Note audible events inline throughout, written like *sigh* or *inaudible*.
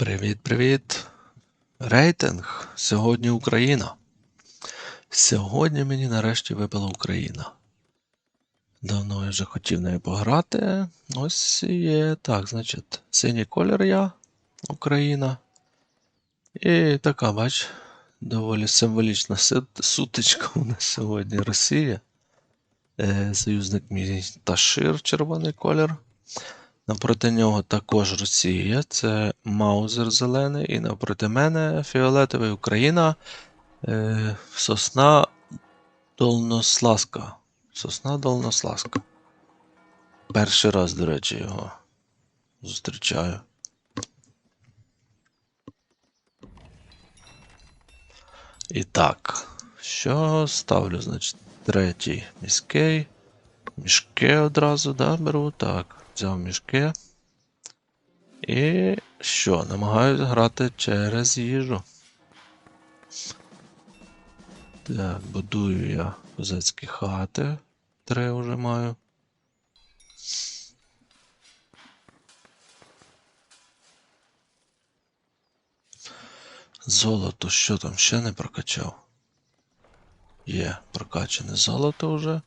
Привіт-привіт. Рейтинг. Сьогодні Україна. Сьогодні мені нарешті випала Україна. Давно я вже хотів нею пограти. Ось є. Так, значить, синій колір я, Україна. І така, бач, доволі символічна сутичка у нас сьогодні Росія. Е, союзник мій Ташир, червоний колір. Напроти нього також Росія, це Маузер зелений, і напроти мене фіолетовий Україна, е, сосна Долносласка. Сосна Долносласка. Перший раз, до речі, його зустрічаю. І так, що ставлю, значить, третій міський. Мішки одразу, да, беру. Так, взяв мішки. І що? Намагаюся грати через їжу. Так, будую я козацькі хати. Три вже маю. Золото, що там ще не прокачав? Є, прокачане золото вже.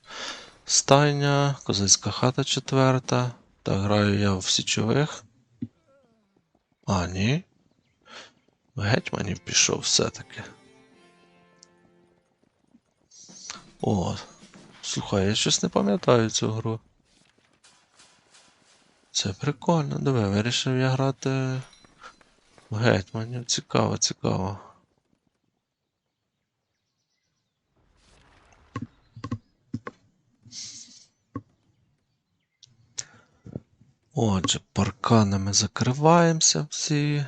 Стайня, козацька хата четверта. Так, граю я в січових. А, ні. В гетьманів пішов все-таки. О, слухай, я щось не пам'ятаю цю гру. Це прикольно, диви, вирішив я грати в гетьманів. Цікаво, цікаво. Отже, парканами закриваємося всі.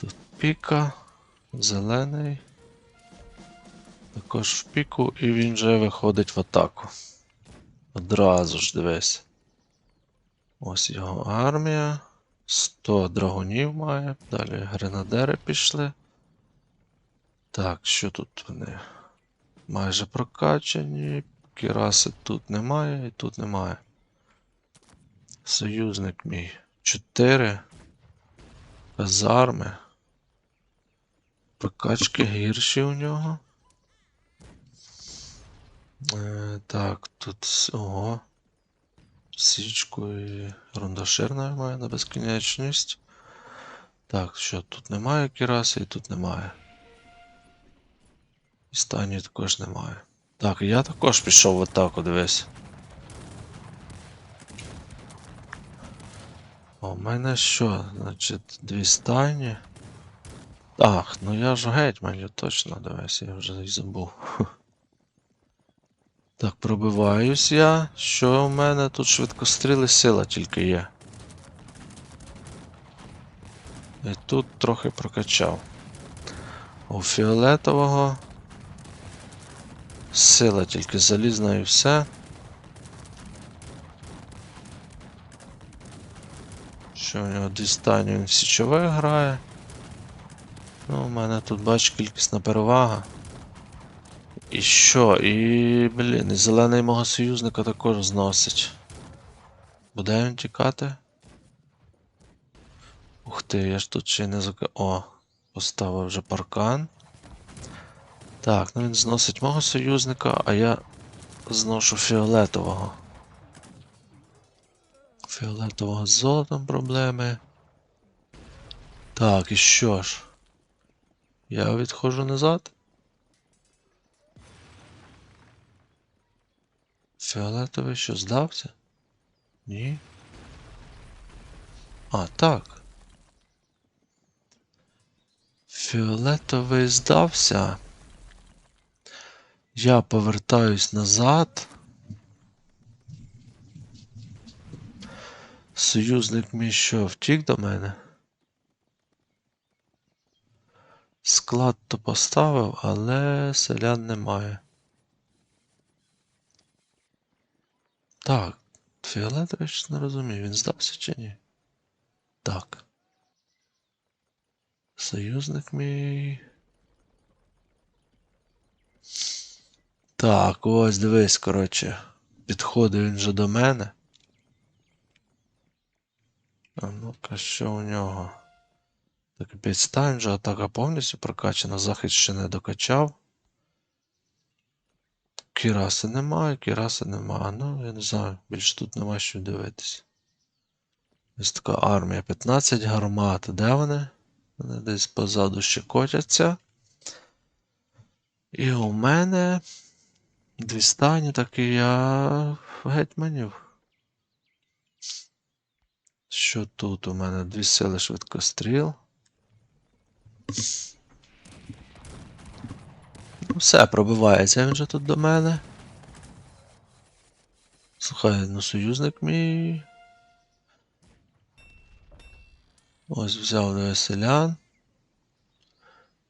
Тут піка, зелений. Також в піку, і він вже виходить в атаку. Одразу ж дивись. Ось його армія. 100 драгунів має. Далі гренадери пішли. Так, що тут вони? Майже прокачані. Кіраси тут немає і тут немає. Союзник мій. 4. Казарми. Прокачки гірші у нього. Е, так, тут. Ого. Січку і рундаширна має на безкінечність. Так, що тут немає кіраси і тут немає. І стані також немає. Так, я також пішов в атаку, дивись. А у мене що? Значить, дві стайні. Ах, ну я ж гетьманю, точно, дивись, я вже і забув. *laughs* Так, пробиваюсь я. Що у мене тут швидкостріли сила тільки є. І тут трохи прокачав. У фіолетового Сила тільки залізна і все. Що у нього дістані він січове грає. Ну, у мене тут бач кількісна перевага. І що? І, блін, і зелений мого союзника також зносить. Буде він тікати? Ух ти, я ж тут ще й не зака... О, поставив вже паркан. Так, ну він зносить мого союзника, а я зношу фіолетового. Фіолетового з золотом проблеми. Так, і що ж? Я відходжу назад. Фіолетовий що здався? Ні. А, так. Фіолетовий здався. Я повертаюсь назад. Союзник мій що, втік до мене? Склад то поставив, але селян немає. Так, фіолетовий щось не розумію, він здався чи ні? Так. Союзник мій. Так, ось дивись, коротше. Підходить він же до мене. А ну-ка, що у нього? Так, підстань же атака повністю прокачана, захист ще не докачав. Кіраси немає, кіраси немає. Ну, я не знаю, більш тут нема що дивитись. Ось така армія. 15 гармат. Де вони? Вони десь позаду ще котяться. І у мене дві стані, так і я гетьманів. Що тут у мене? Дві сили швидкостріл. Ну, все, пробивається він же тут до мене. Слухай, ну союзник мій. Ось взяв до селян.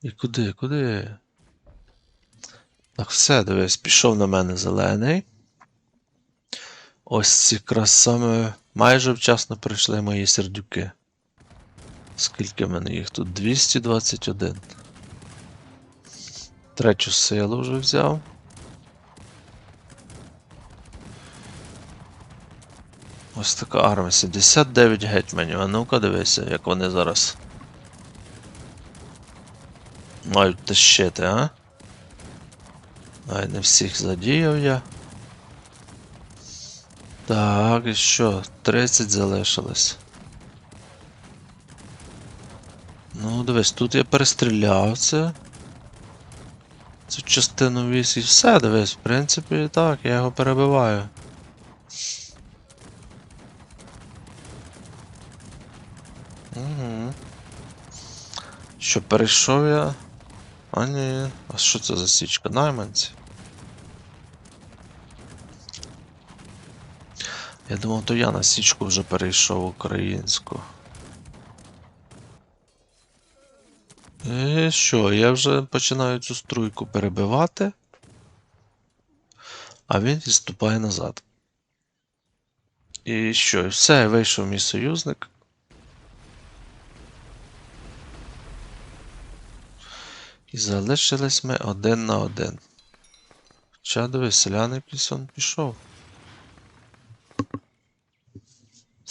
І куди, куди? Так, все, дивись, пішов на мене зелений. Ось ці якраз саме майже вчасно прийшли мої сердюки. Скільки в мене їх тут? 221. Третю силу вже взяв. Ось така армія. 79 гетьманів. А ну-ка дивися, як вони зараз. Мають тащити, а? Ай, не всіх задіяв я. Так, і що? 30 залишилось. Ну, дивись, тут я перестріляв це. Цю частину віз і все, дивись, в принципі, так, я його перебиваю. Угу. Що, перейшов я? А ні. А що це за січка? Найманці? Я думав, то я на січку вже перейшов українську. І що, я вже починаю цю струйку перебивати, а він відступає назад. І що, і все, вийшов мій союзник. І залишились ми один на один. Хоча дивись, селяни якийсь он пішов.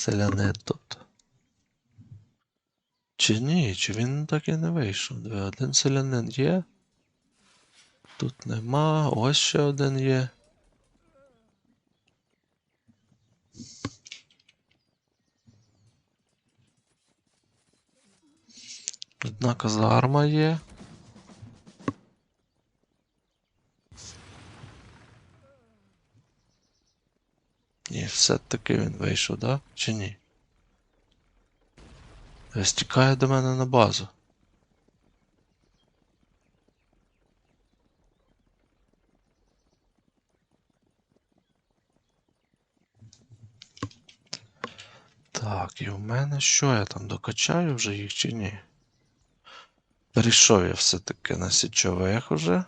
Селяни тут. Чи ні, чи він так і не вийшов? Диви, один селянин є. Тут нема, ось ще один є. Одна казарма є. Ні, все-таки він вийшов, да? Чи ні? Десь тікає до мене на базу. Так, і в мене що я там докачаю вже їх чи ні? Перейшов я все-таки на січових уже.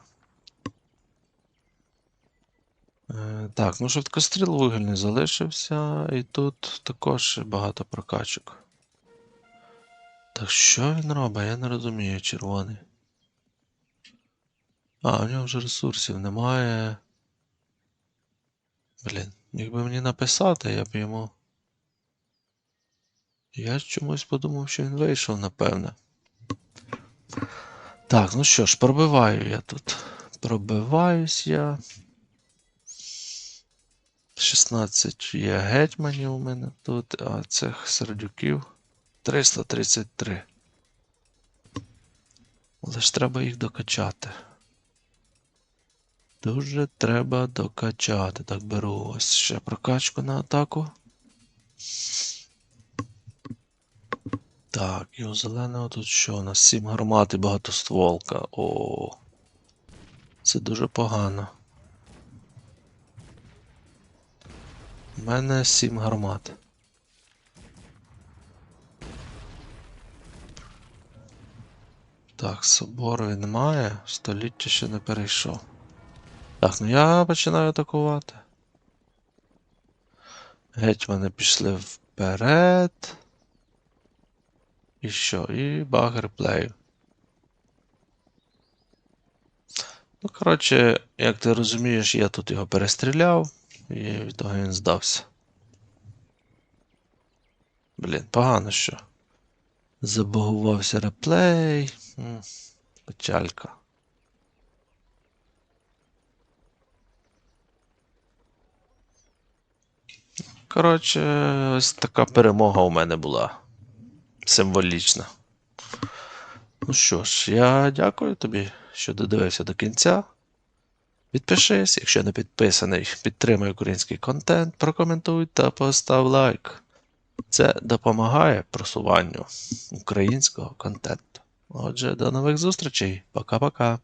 Е, так, ну швидкостріл вугільний залишився, і тут також багато прокачок. Так що він робить? Я не розумію, червоний. А, у нього вже ресурсів немає. Блін, міг би мені написати, я б йому. Я чомусь подумав, що він вийшов, напевне. Так, ну що ж, пробиваю я тут. Пробиваюсь я. 16 є гетьманів у мене тут, а цих сердюків 333. Але ж треба їх докачати. Дуже треба докачати. Так, беру ось ще прокачку на атаку. Так, і у зеленого тут що? У нас 7 гармат і багатостволка. О. Це дуже погано. У мене 7 гармат. Так, собору він має, століття ще не перейшов. Так, ну я починаю атакувати. Гетьмани пішли вперед. І що? І багер плею. Ну, коротше, як ти розумієш, я тут його перестріляв. І від того він здався. Блін, погано що. Забагувався реплей. Печалька. Коротше, ось така перемога у мене була. Символічна. Ну що ж, я дякую тобі, що додивився до кінця. Підпишись, якщо не підписаний, підтримай український контент, прокоментуй та постав лайк. Це допомагає просуванню українського контенту. Отже, до нових зустрічей. Пока-пока.